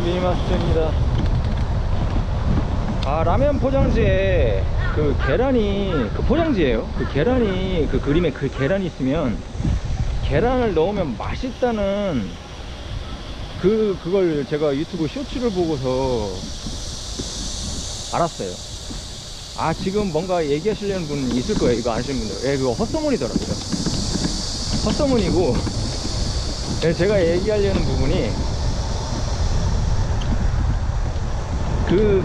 미니마스터입니다. 아 라면 포장지에 그 계란이 그 포장지예요. 그 계란이 그 그림에 그 계란이 있으면 계란을 넣으면 맛있다는 그 그걸 제가 유튜브 쇼츠를 보고서 알았어요. 아 지금 뭔가 얘기하시려는 분 있을 거예요. 이거 아시는 분들. 예 그거 헛소문이더라고요. 헛소문이고 예, 제가 얘기하려는 부분이 그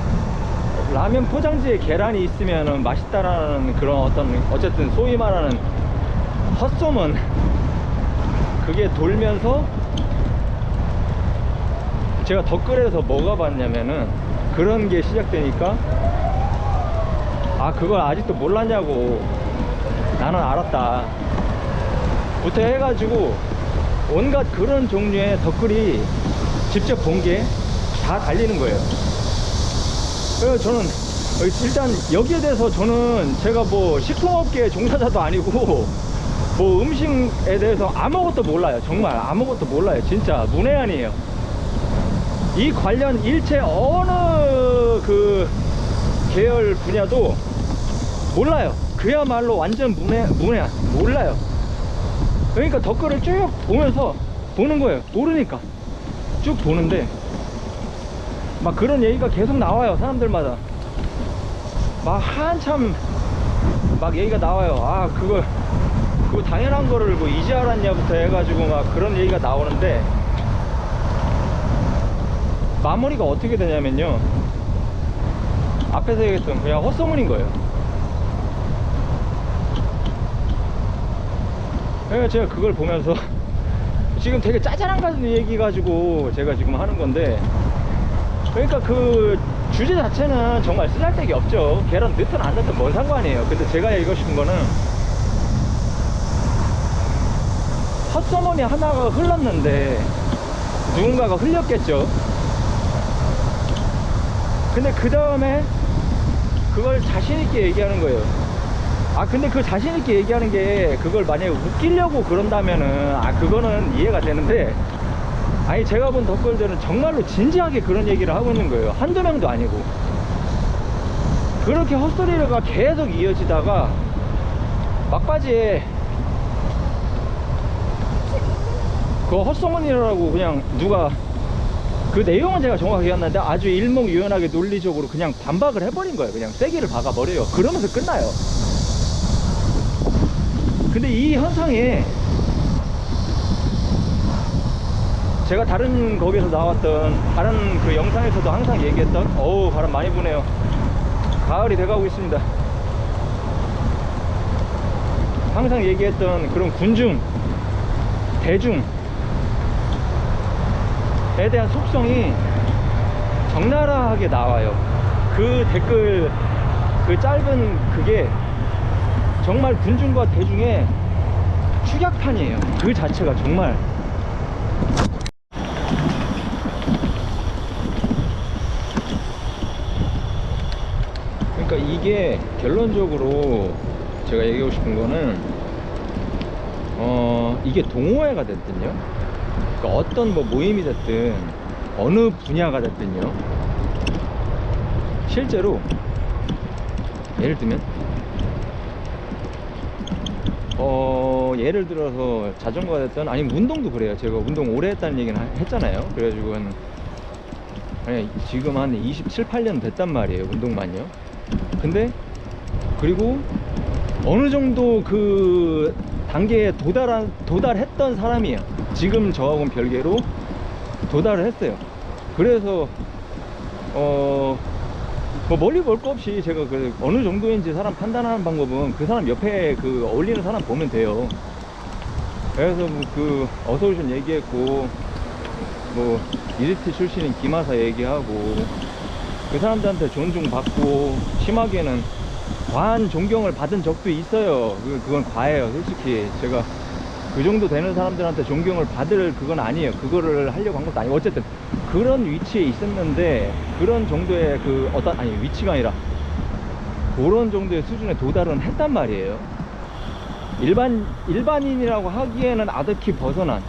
라면 포장지에 계란이 있으면 맛있다라는 그런 어떤 어쨌든 소위 말하는 헛소문 그게 돌면서 제가 댓글에서 뭐가 봤냐면은 그런 게 시작되니까 아 그걸 아직도 몰랐냐고 나는 알았다. 부터 해가지고 온갖 그런 종류의 댓글이 직접 본 게 다 달리는 거예요 그래서 저는 일단 여기에 대해서 저는 제가 뭐 식품업계 종사자도 아니고 뭐 음식에 대해서 아무것도 몰라요. 정말 아무것도 몰라요. 진짜 문외한이에요. 이 관련 일체 어느 그 계열 분야도 몰라요. 그야말로 완전 문외, 문외한 몰라요. 그러니까 댓글을 쭉 보면서 보는 거예요. 모르니까. 쭉 보는데 막 그런 얘기가 계속 나와요 사람들마다. 막 한참 막 얘기가 나와요. 아 그거 그거 당연한 거를 뭐 이제 알았냐부터 해가지고 막 그런 얘기가 나오는데 마무리가 어떻게 되냐면요. 앞에서 얘기했던 그냥 헛소문인 거예요. 그래서 제가 그걸 보면서 지금 되게 짜잘한 얘기 가지고 제가 지금 하는 건데 그러니까 그 주제 자체는 정말 쓰잘데기 없죠. 계란 넣든 안 넣든 뭔 상관이에요. 근데 제가 얘기하고 싶은 거는 헛소문이 하나가 흘렀는데 누군가가 흘렸겠죠. 근데 그 다음에 그걸 자신있게 얘기하는 거예요. 아 근데 그 자신있게 얘기하는 게 그걸 만약에 웃기려고 그런다면은 아 그거는 이해가 되는데 아니 제가 본 댓글들은 정말로 진지하게 그런 얘기를 하고 있는 거예요. 한두 명도 아니고. 그렇게 헛소리가 계속 이어지다가 막바지에 그 헛소문이라고 그냥 누가 그 내용은 제가 정확하게 기억나는데 아주 일목요연하게 논리적으로 그냥 반박을 해버린 거예요. 그냥 세기를 박아버려요. 그러면서 끝나요. 근데 이 현상에 제가 다른 거기서 나왔던 다른 그 영상에서도 항상 얘기했던 어우 바람 많이 부네요. 가을이 돼가고 있습니다. 항상 얘기했던 그런 군중 대중에 대한 속성이 적나라하게 나와요. 그 댓글 그 짧은 그게 정말 군중과 대중의 축약탄이에요. 그 자체가 정말 그러니까 이게 결론적으로 제가 얘기하고 싶은 거는 어 이게 동호회가 됐든요. 그러니까 어떤 뭐 모임이 됐든 어느 분야가 됐든요. 실제로 예를 들면 어 예를 들어서 자전거가 됐든 아니면 운동도 그래요. 제가 운동 오래 했다는 얘기는 하- 했잖아요. 그래가지고 한 지금 한 27, 8년 됐단 말이에요 운동만요 근데 그리고 어느 정도 그 단계에 도달한 도달했던 사람이에요 지금 저하고는 별개로 도달을 했어요 그래서 어 뭐 멀리 볼 거 없이 제가 그 어느 정도인지 사람 판단하는 방법은 그 사람 옆에 그 어울리는 사람 보면 돼요. 그래서 뭐그 어서오션 얘기했고 뭐 이리트 출신인 김하사 얘기하고 그 사람들한테 존중받고 심하게는 과한 존경을 받은 적도 있어요. 그- 그건 과해요, 솔직히 제가 그 정도 되는 사람들한테 존경을 받을 그건 아니에요. 그거를 하려고 한 것도 아니고 어쨌든 그런 위치에 있었는데 그런 정도의 그 어떤 아니 위치가 아니라 그런 정도의 수준에 도달은 했단 말이에요. 일반 일반인이라고 하기에는 아득히 벗어난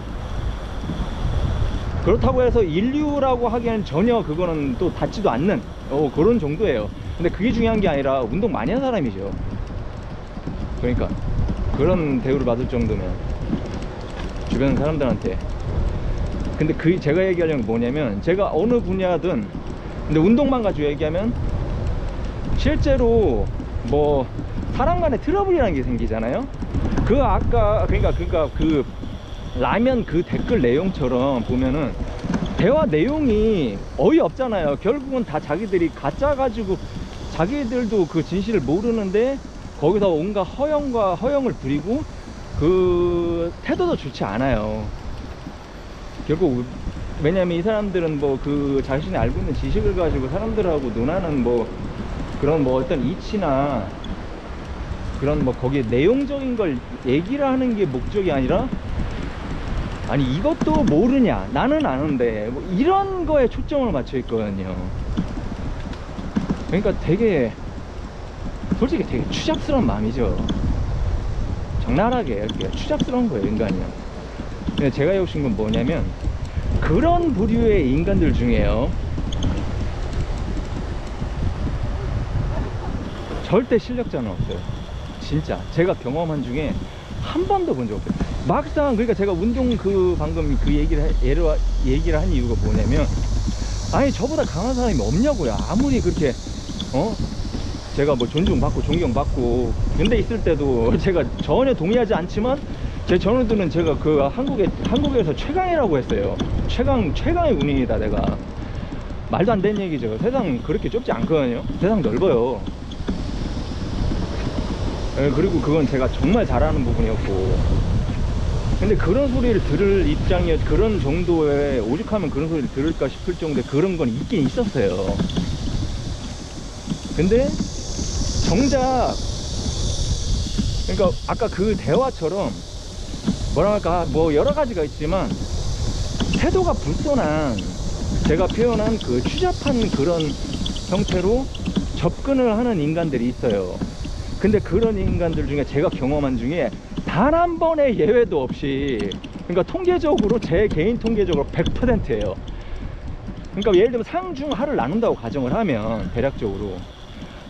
그렇다고 해서 인류라고 하기에는 전혀 그거는 또 닿지도 않는 어, 그런 정도예요. 근데 그게 중요한 게 아니라 운동 많이 한 사람이죠. 그러니까 그런 대우를 받을 정도면 주변 사람들한테 근데 그 제가 얘기하려는 게 뭐냐면 제가 어느 분야든 근데 운동만 가지고 얘기하면 실제로 뭐 사람 간의 트러블이라는 게 생기잖아요. 그 아까 그러니까 그러니까 그 라면 그 댓글 내용처럼 보면은 대화 내용이 어이없잖아요. 결국은 다 자기들이 가짜 가지고 자기들도 그 진실을 모르는데 거기서 온갖 허영과 허영을 부리고 그 태도도 좋지 않아요. 결국 왜냐면 이 사람들은 뭐 그 자신이 알고 있는 지식을 가지고 사람들하고 논하는 뭐 그런 뭐 어떤 이치나 그런 뭐 거기에 내용적인 걸 얘기를 하는 게 목적이 아니라 아니 이것도 모르냐? 나는 아는데 뭐 이런 거에 초점을 맞춰 있거든요. 그러니까 되게 솔직히 되게 추잡스러운 마음이죠. 적나라하게 이렇게 추잡스러운 거예요 인간이요. 제가 해오신 건 뭐냐면 그런 부류의 인간들 중에요. 절대 실력자는 없어요. 진짜. 제가 경험한 중에 한 번도 본 적 없어요 막상 그러니까 제가 운동 그 방금 그 얘기를 해- 예를 얘기를 한 이유가 뭐냐면 아니 저보다 강한 사람이 없냐고요. 아무리 그렇게 어? 제가 뭐 존중받고 존경받고 군대 있을 때도 제가 전혀 동의하지 않지만 제 전우들은 제가 그 한국에 한국에서 최강이라고 했어요. 최강 최강의 군인이다 내가. 말도 안 되는 얘기죠. 세상 그렇게 좁지 않거든요. 세상 넓어요. 예, 그리고 그건 제가 정말 잘하는 부분이었고 근데 그런 소리를 들을 입장이었 그런 정도의 오죽하면 그런 소리를 들을까 싶을 정도의 그런 건 있긴 있었어요. 근데 정작 그러니까 아까 그 대화처럼 뭐랄까 뭐 여러 가지가 있지만 태도가 불손한 제가 표현한 그 추잡한 그런 형태로 접근을 하는 인간들이 있어요. 근데 그런 인간들 중에 제가 경험한 중에 단 한 번의 예외도 없이 그러니까 통계적으로 제 개인 통계적으로 100%예요. 그러니까 예를 들면 상중 하를 나눈다고 가정을 하면 대략적으로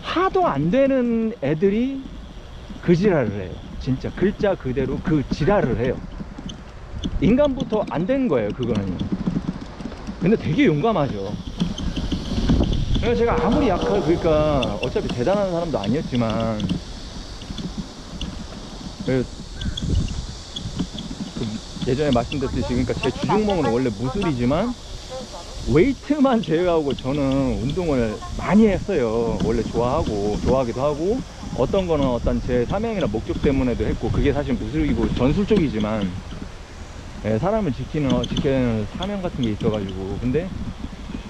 하도 안 되는 애들이 그 지랄을 해요. 진짜 글자 그대로 그 지랄을 해요. 인간부터 안 된 거예요 그거는. 근데 되게 용감하죠. 제가 아무리 약할 그러니까 어차피 대단한 사람도 아니었지만 예전에 말씀드렸듯이 그러니까 제 주종목은 원래 무술이지만 웨이트만 제외하고 저는 운동을 많이 했어요. 원래 좋아하고 좋아하기도 하고 어떤 거는 어떤 제 사명이나 목적 때문에도 했고 그게 사실 무술이고 전술 쪽이지만 예, 사람을 지키는 어, 지키는 사명 같은 게 있어가지고 근데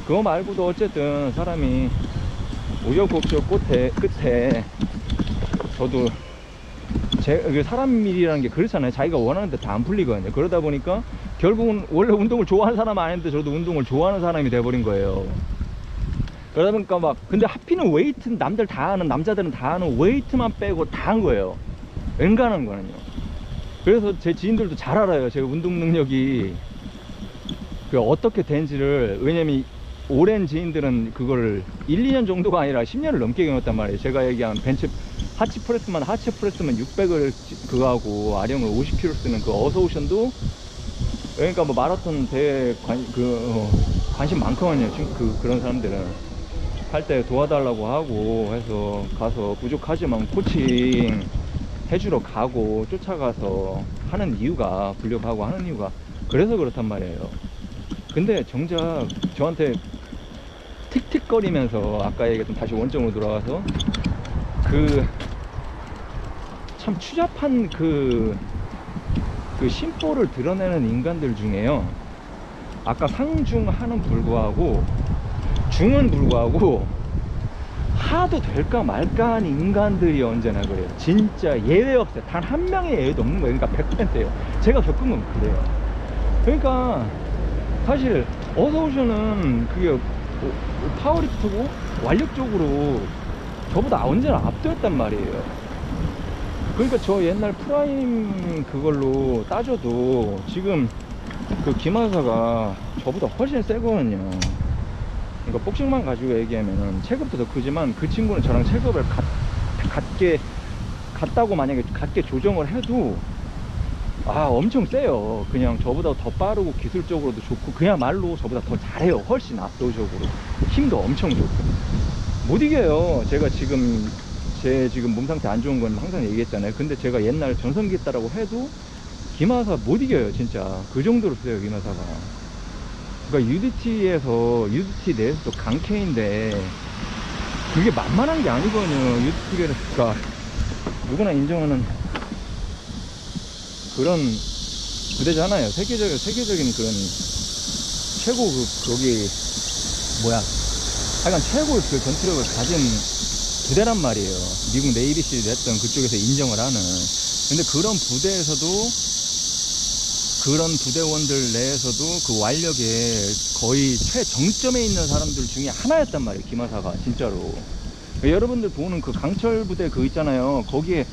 그거 말고도 어쨌든 사람이 우여곡절 끝에 끝에 저도 제그 사람 일이라는 게 그렇잖아요. 자기가 원하는 데 다 안 풀리거든요. 그러다 보니까 결국은 원래 운동을 좋아하는 사람 아닌데 저도 운동을 좋아하는 사람이 돼버린 거예요. 그러다 보니까 막 근데 하필은 웨이트 남들 다 하는 남자들은 다 하는 웨이트만 빼고 다 한 거예요. 웬간한 거는요. 그래서 제 지인들도 잘 알아요. 제가 운동 능력이 그 어떻게 된지를 왜냐면 오랜 지인들은 그거를 1, 2년 정도가 아니라 10년을 넘게 경험했단 말이에요. 제가 얘기한 벤치 하치 프레스만 하치 프레스만 600을 그거 하고 아령을 50kg 쓰는 그 어서오션도 그러니까 뭐 마라톤 대회 관, 그, 어, 관심 많거든요. 지금 그, 그런 사람들은. 할 때 도와달라고 하고 해서 가서 부족하지만 코칭 해주러 가고 쫓아가서 하는 이유가 불력하고 하는 이유가 그래서 그렇단 말이에요. 근데 정작 저한테 틱틱거리면서 아까 얘기했던 다시 원점으로 돌아가서 그 참 추잡한 그, 그 심보를 드러내는 인간들 중에요. 아까 상중하는 불구하고 중은 불구하고 하도 될까 말까 하는 인간들이 언제나 그래요. 진짜 예외 없어요. 단 한 명의 예외도 없는 거예요. 그러니까 100%예요. 제가 겪은 건 그래요. 그러니까 사실 어서오션은 그게 파워리프트고 완력적으로 저보다 언제나 압도했단 말이에요. 그러니까 저 옛날 프라임 그걸로 따져도 지금 그 김하사가 저보다 훨씬 세거든요. 그러니까 복싱만 가지고 얘기하면은 체급도 더 크지만 그 친구는 저랑 체급을 같, 같게 같다고 만약에 같게 조정을 해도 아 엄청 세요. 그냥 저보다 더 빠르고 기술적으로도 좋고 그야말로 저보다 더 잘해요. 훨씬 압도적으로 힘도 엄청 좋고 못 이겨요. 제가 지금 제 지금 몸 상태 안 좋은 건 항상 얘기했잖아요. 근데 제가 옛날 전성기 있다라고 해도 김하사 못 이겨요. 진짜 그 정도로 세요 김하사가. 그러니까 UDT에서 UDT 내에서도 강캐인데 그게 만만한 게 아니거든요. UDT가 누구나 인정하는 그런 부대잖아요. 세계적 세계적인 그런 최고 그 거기 뭐야? 하여간 최고 그 전투력을 가진 부대란 말이에요. 미국 네이비시드 했던 그쪽에서 인정을 하는. 근데 그런 부대에서도 그런 부대원들 내에서도 그 완력에 거의 최정점에 있는 사람들 중에 하나였단 말이에요. 김하사가 진짜로. 여러분들 보는 그 강철 부대 그 있잖아요. 거기에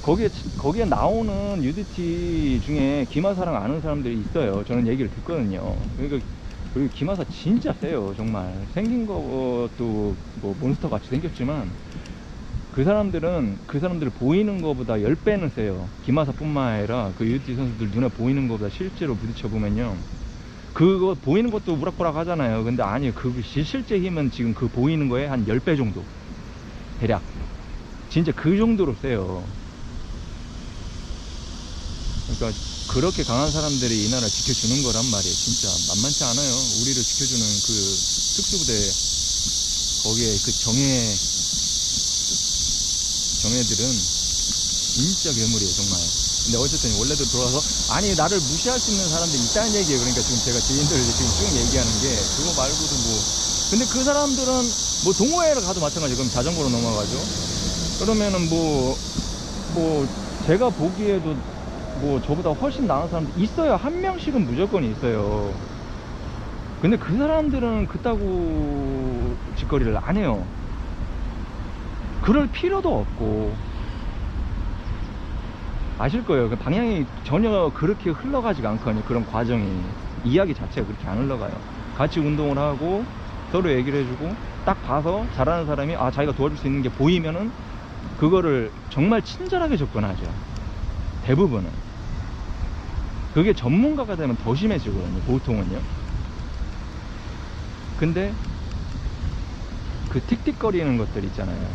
거기에 거기에 나오는 UDT 중에 김하사랑 아는 사람들이 있어요. 저는 얘기를 듣거든요. 그러니까 그리고 김하사 진짜 세요. 정말 생긴 것도 뭐 몬스터 같이 생겼지만 그 사람들은 그 사람들 보이는 것보다 10배는 세요. 김하사뿐만 아니라 그 UDT 선수들 눈에 보이는 것보다 실제로 부딪혀 보면요. 그거 보이는 것도 우락부락 하잖아요. 근데 아니요. 그 시- 실제 힘은 지금 그 보이는 거에 한 10배 정도. 대략. 진짜 그 정도로 세요. 그러니까 그렇게 강한 사람들이 이 나라 지켜주는 거란 말이에요. 진짜 만만치 않아요. 우리를 지켜주는 그 특수부대 거기에 그 정예 정예들은 진짜 괴물이에요 정말. 근데 어쨌든 원래도 들어와서 아니 나를 무시할 수 있는 사람들이 있다는 얘기예요. 그러니까 지금 제가 지인들 지금 쭉 얘기하는 게 그거 말고도 뭐 근데 그 사람들은 뭐 동호회를 가도 마찬가지 그럼 자전거로 넘어가죠. 그러면은 뭐뭐 제가 보기에도 뭐 저보다 훨씬 나은 사람들 있어요. 한 명씩은 무조건 있어요. 근데 그 사람들은 그따구 짓거리를 안 해요. 그럴 필요도 없고 아실 거예요. 그 방향이 전혀 그렇게 흘러가지가 않거든요. 그런 과정이 이야기 자체가 그렇게 안 흘러가요. 같이 운동을 하고 서로 얘기를 해주고 딱 봐서 잘하는 사람이 아 자기가 도와줄 수 있는 게 보이면은 그거를 정말 친절하게 접근하죠. 대부분은. 그게 전문가가 되면 더 심해지거든요. 보통은요. 근데 그 틱틱거리는 것들 있잖아요.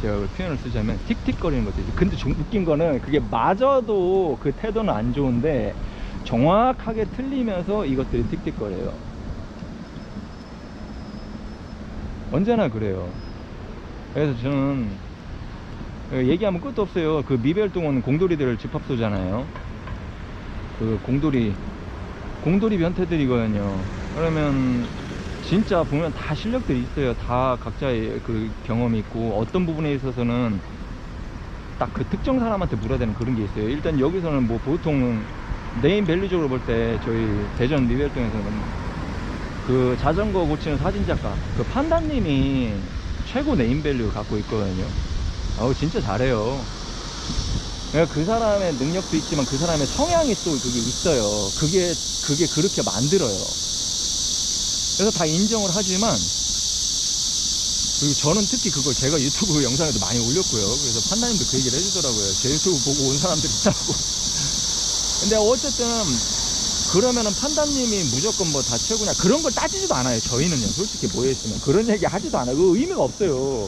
제가 그 표현을 쓰자면 틱틱거리는 것들. 근데 좀 웃긴 거는 그게 맞아도 그 태도는 안 좋은데 정확하게 틀리면서 이것들이 틱틱거려요. 언제나 그래요. 그래서 저는 얘기하면 끝도 없어요. 그 미벨동은 공돌이들 집합소잖아요. 그 공돌이 공돌이 변태들이거든요. 그러면 진짜 보면 다 실력들이 있어요. 다 각자의 그 경험이 있고 어떤 부분에 있어서는 딱 그 특정 사람한테 물어야 되는 그런 게 있어요. 일단 여기서는 뭐 보통 네임 밸류적으로 볼 때 저희 대전 미벨동에서는 그 자전거 고치는 사진작가 그 판다님이 최고 네임 밸류 갖고 있거든요. 어우 진짜 잘해요. 그러니까 그 사람의 능력도 있지만 그 사람의 성향이 또 그게 있어요. 그게 그게 그렇게 만들어요. 그래서 다 인정을 하지만 그리고 저는 특히 그걸 제가 유튜브 영상에도 많이 올렸고요. 그래서 판다님도 그 얘기를 해주더라고요. 제 유튜브 보고 온 사람들 있다고. 근데 어쨌든 그러면은 판다님이 무조건 뭐 다 최고냐 그런 걸 따지지도 않아요. 저희는요. 솔직히 모여있으면 그런 얘기 하지도 않아요. 그 의미가 없어요.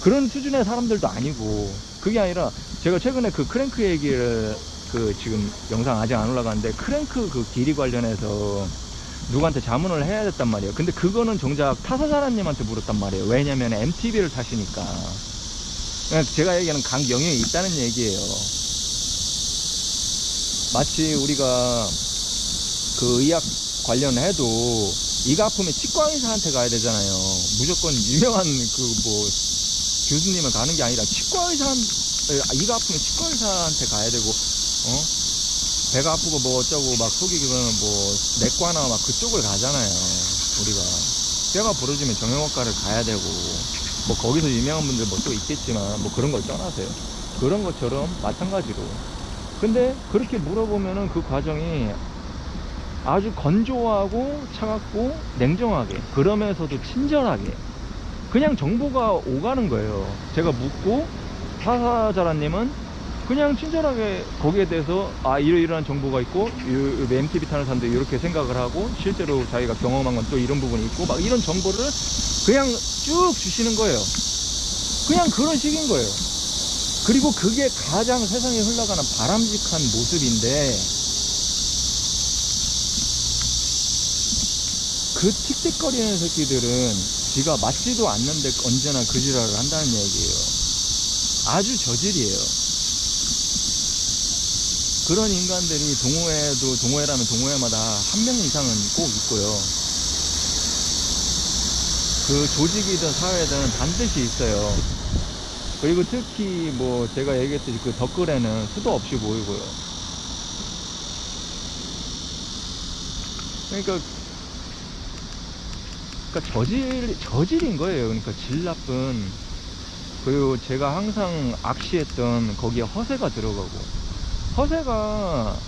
그런 수준의 사람들도 아니고 그게 아니라 제가 최근에 그 크랭크 얘기를 그 지금 영상 아직 안 올라갔는데 크랭크 그 길이 관련해서 누구한테 자문을 해야 됐단 말이에요. 근데 그거는 정작 타사사라님한테 물었단 말이에요. 왜냐면 MTB를 타시니까. 제가 얘기하는 강 영역이 있다는 얘기예요. 마치 우리가 그 의학 관련해도 이가 아프면 치과 의사한테 가야 되잖아요. 무조건 유명한 그뭐 교수님을 가는 게 아니라 치과 의사 이가 아프면 치과 의사한테 가야 되고 어 배가 아프고 뭐 어쩌고 막 속이 그러면 뭐 내과나 막 그쪽을 가잖아요. 우리가 뼈가 부러지면 정형외과를 가야 되고 뭐 거기서 유명한 분들 뭐 또 있겠지만 뭐 그런 걸 떠나세요. 그런 것처럼 마찬가지로 근데 그렇게 물어보면은 그 과정이 아주 건조하고 차갑고 냉정하게 그러면서도 친절하게 그냥 정보가 오가는 거예요. 제가 묻고 사사자라님은 그냥 친절하게 거기에 대해서 아 이러이러한 정보가 있고 MTB 타는 사람도 이렇게 생각을 하고 실제로 자기가 경험한 건 또 이런 부분이 있고 막 이런 정보를 그냥 쭉 주시는 거예요. 그냥 그런 식인 거예요. 그리고 그게 가장 세상에 흘러가는 바람직한 모습인데 그 틱틱거리는 새끼들은 지가 맞지도 않는데 언제나 그 지랄을 한다는 얘기예요. 아주 저질이에요. 그런 인간들이 동호회도 동호회라면 동호회마다 한 명 이상은 꼭 있고요. 그 조직이든 사회든 반드시 있어요. 그리고 특히 뭐 제가 얘기했듯이 그 덧글에는 수도 없이 모이고요. 그러니까 그러니까 저질 저질인 거예요. 그러니까 질 나쁜 그리고 제가 항상 악시했던 거기에 허세가 들어가고 허세가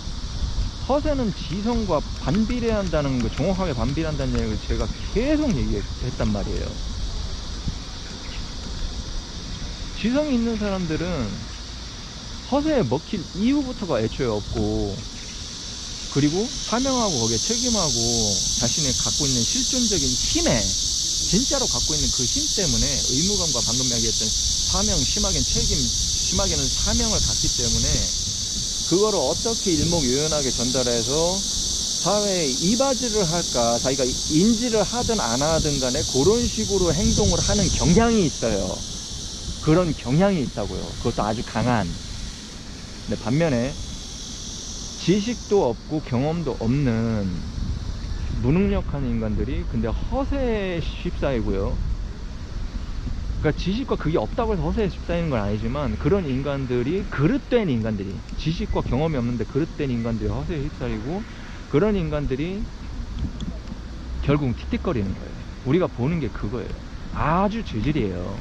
허세는 지성과 반비례한다는 거 정확하게 반비례한다는 얘기를 제가 계속 얘기했단 말이에요. 지성이 있는 사람들은 허세에 먹힐 이유부터가 애초에 없고 그리고 사명하고 거기에 책임하고 자신의 갖고 있는 실존적인 힘에 진짜로 갖고 있는 그 힘 때문에 의무감과 방금 이야기했던 사명, 심하게는 책임, 심하게는 사명을 갖기 때문에 그거를 어떻게 일목요연하게 전달해서 사회에 이바지를 할까 자기가 인지를 하든 안 하든 간에 그런 식으로 행동을 하는 경향이 있어요. 그런 경향이 있다고요. 그것도 아주 강한. 근데 반면에 지식도 없고 경험도 없는 무능력한 인간들이 근데 허세에 휩싸이고요. 그러니까 지식과 그게 없다고 해서 허세에 휩싸이는 건 아니지만 그런 인간들이 그릇된 인간들이 지식과 경험이 없는데 그릇된 인간들이 허세에 휩싸이고 그런 인간들이 결국 틱틱거리는 거예요. 우리가 보는 게 그거예요. 아주 죄질이에요.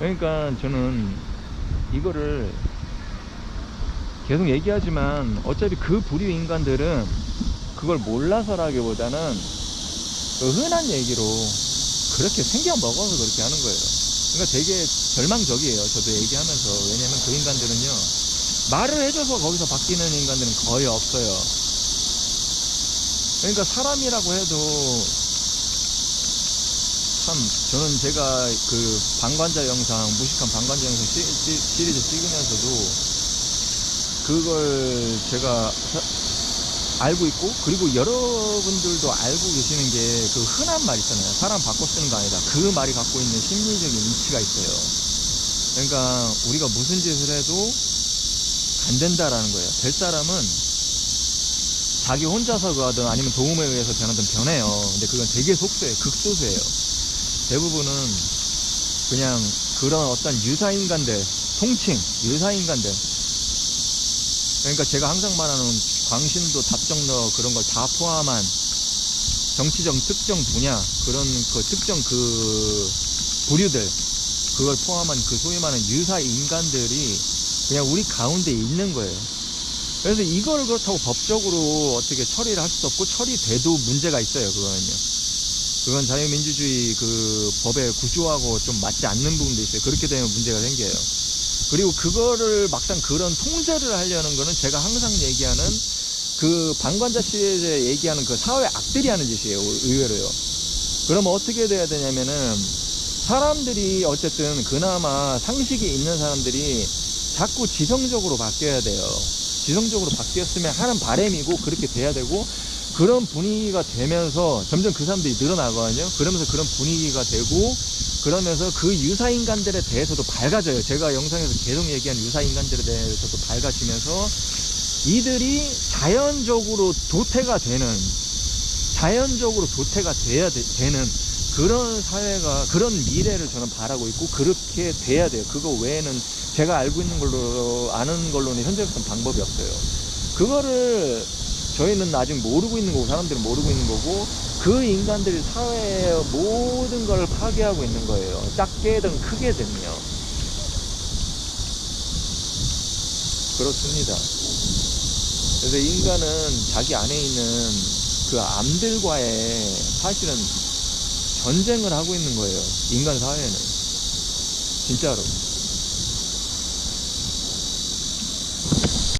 그러니까 저는 이거를 계속 얘기하지만 어차피 그 부류 인간들은 그걸 몰라서라기보다는 그 흔한 얘기로 그렇게 생겨 먹어서 그렇게 하는 거예요. 그러니까 되게 절망적이에요. 저도 얘기하면서 왜냐면 그 인간들은요 말을 해줘서 거기서 바뀌는 인간들은 거의 없어요. 그러니까 사람이라고 해도 참 저는 제가 그 방관자 영상 무식한 방관자 영상 시, 시, 시리즈 찍으면서도 그걸 제가 사- 알고 있고 그리고 여러분들도 알고 계시는 게 그 흔한 말 있잖아요. 사람 바꿔 쓰는 거 아니다. 그 말이 갖고 있는 심리적인 이치가 있어요. 그러니까 우리가 무슨 짓을 해도 안 된다라는 거예요. 될 사람은 자기 혼자서 그하든 아니면 도움에 의해서 변하든 변해요. 근데 그건 되게 속수예요. 극소수예요. 대부분은 그냥 그런 어떤 유사인간들, 통칭 유사인간들. 그러니까 제가 항상 말하는 광신도 답정너 그런 걸 다 포함한 정치적 특정 분야 그런 그 특정 그 부류들 그걸 포함한 그 소위 말하는 유사 인간들이 그냥 우리 가운데 있는 거예요. 그래서 이걸 그렇다고 법적으로 어떻게 처리를 할 수도 없고 처리돼도 문제가 있어요. 그거는요. 그건 자유민주주의 그 법의 구조하고 좀 맞지 않는 부분도 있어요. 그렇게 되면 문제가 생겨요. 그리고 그거를 막상 그런 통제를 하려는 거는 제가 항상 얘기하는 그 방관자 시리즈에 얘기하는 그 사회 악들이 하는 짓이에요. 의외로요. 그럼 어떻게 돼야 되냐면은 사람들이 어쨌든 그나마 상식이 있는 사람들이 자꾸 지성적으로 바뀌어야 돼요. 지성적으로 바뀌었으면 하는 바람이고 그렇게 돼야 되고 그런 분위기가 되면서 점점 그 사람들이 늘어나거든요. 그러면서 그런 분위기가 되고 그러면서 그 유사 인간들에 대해서도 밝아져요. 제가 영상에서 계속 얘기한 유사 인간들에 대해서도 밝아지면서 이들이 자연적으로 도태가 되는 자연적으로 도태가 돼야 되, 는 그런 사회가 그런 미래를 저는 바라고 있고 그렇게 돼야 돼요. 그거 외에는 제가 알고 있는 걸로 아는 걸로는 현재로서는 방법이 없어요. 그거를 저희는 아직 모르고 있는 거고 사람들은 모르고 있는 거고 그 인간들이 사회의 모든 걸 파괴하고 있는 거예요. 작게든 크게든요. 그렇습니다. 그래서 인간은 자기 안에 있는 그 암들과의 사실은 전쟁을 하고 있는 거예요. 인간 사회는. 진짜로.